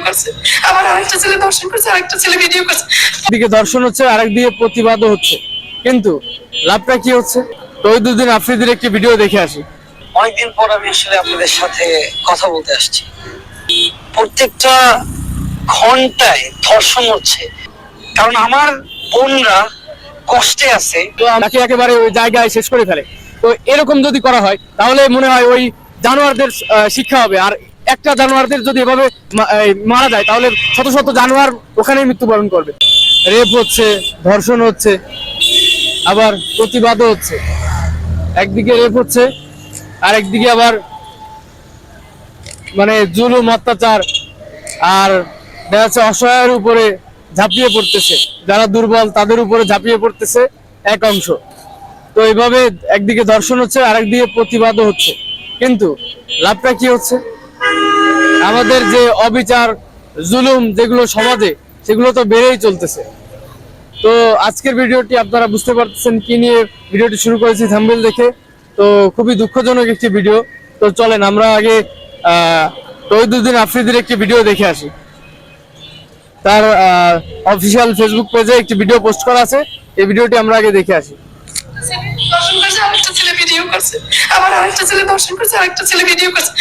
করছে। আবার আরেকটা ছেলে দর্শন করছে আরেকটা ছেলে ভিডিও করছে। দিকে দর্শন হচ্ছে আরেক দিকে প্রতিবাদও হচ্ছে। কিন্তু লাভটা কি হচ্ছে? তো আফ্রিদির একটি ভিডিও দেখে আসি। অনেকদিন পর আমি আসলে আপনাদের সাথে কথা বলতে আসছি। প্রত্যেকটা ঘন্টায় ধর্ষণ হচ্ছে। কারণ আমার বোনরা কষ্টে আছে। তাকে একেবারে ওই জায়গায় শেষ করে ফেলে। তো এরকম যদি করা হয় তাহলে মনে হয় ওই জানোয়ারদের আহ, শিক্ষা হবে। আর একটা জানোয়ারদের যদি এভাবে মারা যায়, তাহলে শত শত জানোয়ার ওখানেই মৃত্যুবরণ করবে। রেপ হচ্ছে, ধর্ষণ হচ্ছে, আবার প্রতিবাদও হচ্ছে। একদিকে রেপ হচ্ছে আর একদিকে আবার মানে জুলুম, অত্যাচার, আর দেখা যাচ্ছে অসহায়ের উপরে ঝাঁপিয়ে পড়তেছে। যারা দুর্বল, তাদের উপরে ঝাঁপিয়ে পড়তেছে এক অংশ। তো এইভাবে একদিকে ধর্ষণ হচ্ছে আর একদিকে প্রতিবাদও হচ্ছে। কিন্তু লাভটা কি হচ্ছে? আমাদের যে অবিচার, জুলুম যেগুলো সমাজে, সেগুলো তো বেড়েই চলতেছে। তো আজকের ভিডিওটি আপনারা বুঝতে পারতেছেন কি নিয়ে ভিডিওটি শুরু করেছি থাম্বেল দেখে। তো খুবই দুঃখজনক একটি ভিডিও। তো চলেন, আমরা আগে তহিদুদ্দিন আফ্রিদির একটি ভিডিও দেখে আসি। তার অফিসিয়াল ফেসবুক পেজে একটি ভিডিও পোস্ট করা আছে। এই ভিডিওটি আমরা আগে দেখে আসি। করছে। আবার আরেকটা ছেলে দর্শন করছে আরেকটা ছেলে ভিডিও করছে।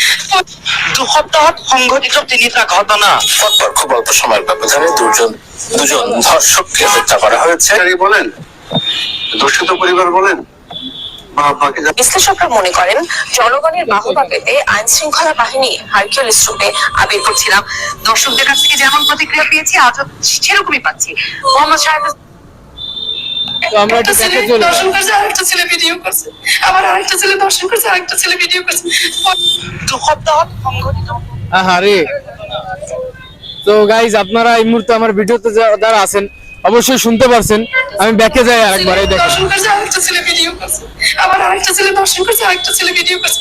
দু সপ্তাহ সংঘটিত তিনিটা ঘটনা পরপর খুব অল্প সময়ের ব্যবধানে দুজন দুজন ধর্ষককে হত্যা করা হয়েছে। বলেন দূষিত পরিবার বলেন বিশ্লেষকরা মনে করেন জনগণের বাহবা পেতে আইন শৃঙ্খলা বাহিনী হারকিউলিস রূপে আবির করছিলাম দর্শকদের কাছ থেকে যেমন প্রতিক্রিয়া পেয়েছি আজও সেরকমই পাচ্ছি। মোহাম্মদ শাহেদ তো আমরা একটু দেখে চলি। দর্শন করছে আরেকটা ছেলে ভিডিও করছে। আবার আরেকটা ছেলে দর্শন করছে আরেকটা ছেলে ভিডিও করছে। দু সপ্তাহ সংঘটিত আহারে। তো গাইজ আপনারা এই মুহূর্তে আমার ভিডিওতে যারা আছেন অবশ্যই শুনতে পারছেন। আমি ব্যাকে যাই আরেকবার এই দেখেন। দর্শন করছে আরেকটা ছেলে ভিডিও করছে। আবার আরেকটা ছেলে দর্শন করছে আরেকটা ছেলে ভিডিও করছে।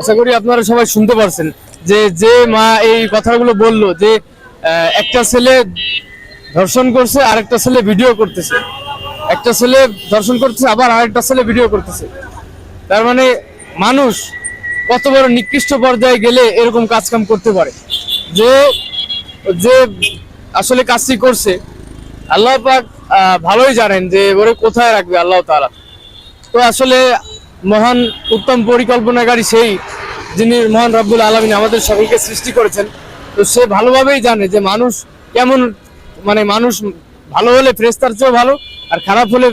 আশা করি আপনারা সবাই শুনতে পারছেন যে যে মা এই কথাগুলো বলল যে আহ, একটা ছেলে ধর্ষণ করছে আর একটা ছেলে ভিডিও করতেছে। একটা ছেলে ধর্ষণ করতেছে, আবার আরেকটা ছেলে ভিডিও করতেছে। তার মানে মানুষ কত বড় নিকৃষ্ট পর্যায়ে গেলে এরকম কাজ কাম করতে পারে। যে যে আসলে কাজটি করছে, আল্লাহ পাক ভালোই জানেন যে ওরে কোথায় রাখবে আল্লাহ তাআলা। তো আসলে মহান উত্তম পরিকল্পনাকারী সেই যিনি মহান রব্বুল আলমিন আমাদের সকলকে সৃষ্টি করেছেন, তো সে ভালোভাবেই জানে যে মানুষ কেমন মানে মানুষ ভালো হলে ফ্রেস্তার চেয়েও ভালো, আর খারাপ হলে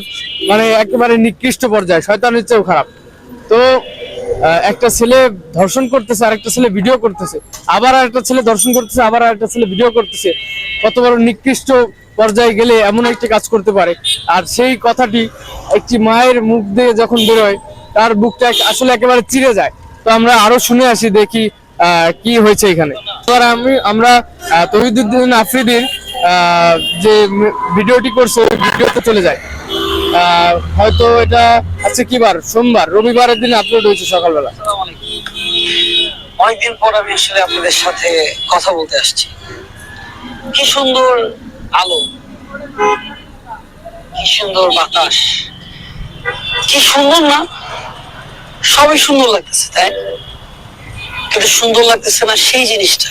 মানে একেবারে নিকৃষ্ট পর্যায়ে, শয়তানের চেয়েও খারাপ। তো একটা ছেলে ধর্ষণ করতেছে আর একটা ছেলে ভিডিও করতেছে, আবার একটা ছেলে ধর্ষণ করতেছে, আবার একটা ছেলে ভিডিও করতেছে। কত বড় নিকৃষ্ট পর্যায়ে গেলে এমন একটি কাজ করতে পারে। আর সেই কথাটি একটি মায়ের মুখ দিয়ে যখন বেরোয়, তার বুকটা আসলে একেবারে চিড়ে যায়। তো আমরা আরও শুনে আসি, দেখি কি হয়েছে এখানে। আমি আমরা তহিদুদ্দিন আফ্রিদির যে ভিডিওটি করছে, ওই ভিডিওতে চলে যায়। হয়তো এটা আজকে কি বার? সোমবার। রবিবারের দিন আপলোড হয়েছে সকালবেলা। অনেকদিন পর আমি আসলে আপনাদের সাথে কথা বলতে আসছি। কি সুন্দর আলো। কি সুন্দর বাতাস। কি সুন্দর না? সবই সুন্দর লাগতেছে, তাই? কিন্তু সুন্দর লাগতেছে না সেই জিনিসটা।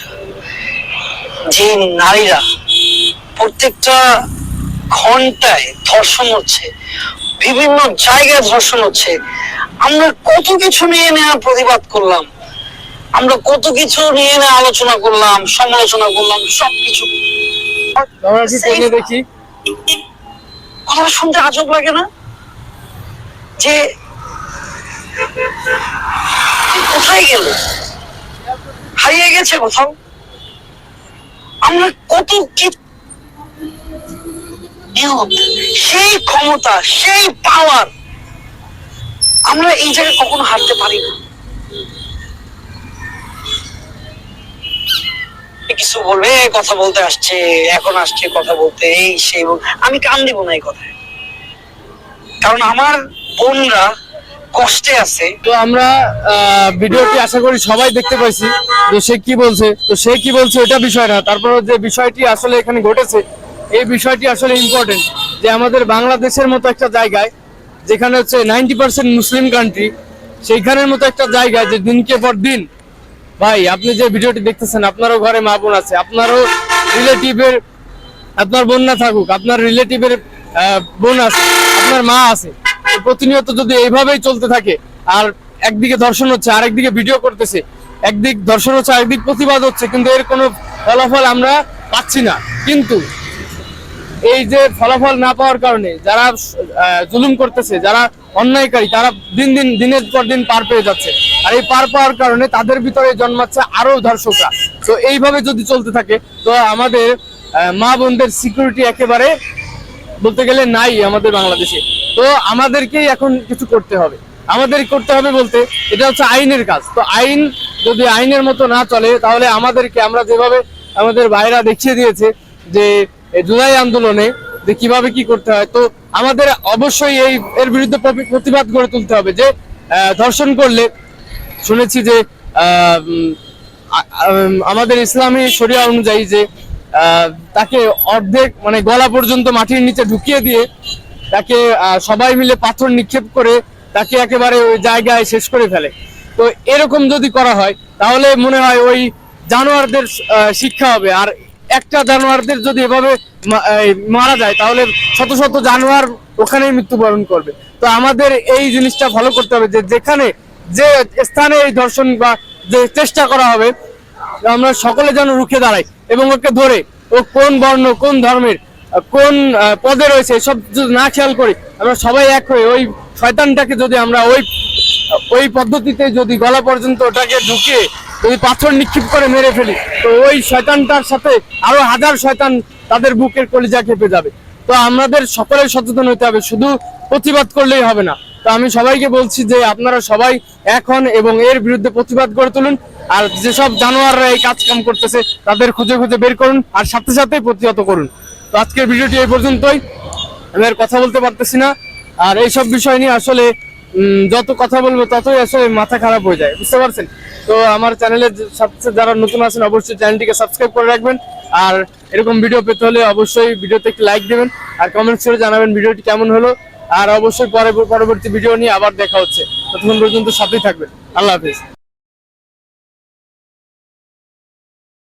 যে নারীরা প্রত্যেকটা ঘন্টায় ধর্ষণ হচ্ছে বিভিন্ন জায়গায় ধর্ষণ হচ্ছে। আমরা কত কিছু নিয়ে নেওয়া প্রতিবাদ করলাম আমরা কত কিছু নিয়ে না আলোচনা করলাম সমালোচনা করলাম সবকিছু। দেখি? কথাটা শুনতে আজব লাগে না? যে কোথায় গেল? হারিয়ে গেছে কোথাও? আমরা কত কি সেই ক্ষমতা সেই পাওয়ার আমরা এই জায়গায় কখনো হারতে পারি না। কিছু বলবে কথা বলতে আসছে এখন আসছে কথা বলতে এই সেই বল-" আমি কান দিব না এই কথায়। কারণ আমার বোনরা কষ্টে আছে। তো আমরা আহ, ভিডিওটি আশা করি সবাই দেখতে পাইছি। তো সে কি বলছে? তো সে কি বলছে এটা বিষয় না। তারপর যে বিষয়টি আসলে এখানে ঘটেছে এই বিষয়টি আসলে ইম্পর্টেন্ট যে আমাদের বাংলাদেশের মতো একটা জায়গায়, যেখানে হচ্ছে নাইনটি পার্সেন্ট মুসলিম কান্ট্রি সেইখানের মতো একটা জায়গায় যে দিনকে পর দিন, ভাই, আপনি যে ভিডিওটি দেখতেছেন, আপনারও ঘরে মা বোন আছে, আপনারও রিলেটিভের আপনার বোন না থাকুক, আপনার রিলেটিভের বোন আছে, আপনার মা আছে প্রতিনিয়ত যদি এইভাবেই চলতে থাকে, আর একদিকে ধর্ষণ হচ্ছে, আরেকদিকে ভিডিও করতেছে, একদিক ধর্ষণ হচ্ছে, আরেকদিক প্রতিবাদ হচ্ছে, কিন্তু এর কোনো ফলাফল আমরা পাচ্ছি না। কিন্তু এই যে ফলাফল না পাওয়ার কারণে যারা জুলুম করতেছে, যারা অন্যায়কারী, তারা দিন দিন, দিনের পর দিন পার পেয়ে যাচ্ছে। আর এই পার পাওয়ার কারণে তাদের ভিতরে জন্মাচ্ছে আরও ধর্ষকরা। তো এইভাবে যদি চলতে থাকে, তো আমাদের মা বোনদের সিকিউরিটি একেবারে বলতে গেলে নাই আমাদের বাংলাদেশে। তো আমাদেরকেই এখন কিছু করতে হবে। আমাদের করতে হবে বলতে, এটা হচ্ছে আইনের কাজ। তো আইন যদি আইনের মতো না চলে, তাহলে আমাদেরকে, আমরা যেভাবে আমাদের ভাইরা দেখিয়ে দিয়েছে যে এই জুলাই আন্দোলনে যে কীভাবে কি করতে হয়, তো আমাদের অবশ্যই এই, এর বিরুদ্ধে প্রতি- প্রতিবাদ গড়ে তুলতে হবে যে ধর্ষণ করলে, শুনেছি যে আমাদের ইসলামী শরিয়া অনুযায়ী যে তাকে অর্ধেক মানে গলা পর্যন্ত মাটির নিচে ঢুকিয়ে দিয়ে তাকে সবাই মিলে পাথর নিক্ষেপ করে তাকে একেবারে ওই জায়গায় শেষ করে ফেলে। তো এরকম যদি করা হয়, তাহলে মনে হয় ওই জানোয়ারদের শিক্ষা হবে। আর একটা জানোয়ারদের যদি এভাবে মারা যায়, তাহলে শত শত জানোয়ার ওখানেই মৃত্যুবরণ করবে। তো আমাদের এই জিনিসটা ফলো করতে হবে যে যেখানে যে স্থানে এই ধর্ষণ বা যে চেষ্টা করা হবে, আমরা সকলে যেন রুখে দাঁড়াই এবং ওকে ধরে, ও কোন বর্ণ, কোন ধর্মের, কোন পদে রয়েছে সব যদি না খেয়াল করি, আমরা সবাই এক হয়ে ওই শয়তানটাকে যদি আমরা ওই ওই পদ্ধতিতে যদি গলা পর্যন্ত ওটাকে ঢুকিয়ে যদি পাথর নিক্ষেপ করে মেরে ফেলি। তো ওই শয়তানটার সাথে আরও হাজার শয়তান তাদের বুকের কলিজা কেঁপে যাবে। তো আমাদের সকলের সচেতন হতে হবে, শুধু প্রতিবাদ করলেই হবে না। তো আমি সবাইকে বলছি যে আপনারা সবাই এখন এবং এর বিরুদ্ধে প্রতিবাদ গড়ে তুলুন। আর যেসব জানোয়াররা এই কাজ কাম করতেছে, তাদের খুঁজে খুঁজে বের করুন আর সাথে সাথে প্রতিহত করুন। তো আজকের ভিডিওটি এই পর্যন্তই। আমি আর কথা বলতে পারতেছি না। আর এইসব বিষয় নিয়ে আসলে যত কথা বলব ততই আসলে মাথা খারাপ হয়ে যায়, বুঝতে পারছেন? তো আমার চ্যানেলে সবচেয়ে যারা নতুন আছেন, অবশ্যই চ্যানেলটিকে সাবস্ক্রাইব করে রাখবেন। আর এরকম ভিডিও পেতে হলে অবশ্যই ভিডিওতে একটি লাইক দেবেন, আর কমেন্টস করে জানাবেন ভিডিওটি কেমন হলো। আর অবশ্যই পরে পরবর্তী ভিডিও নিয়ে আবার দেখা হচ্ছে। ততক্ষণ পর্যন্ত সাথেই থাকবেন। আল্লাহ হাফিজ।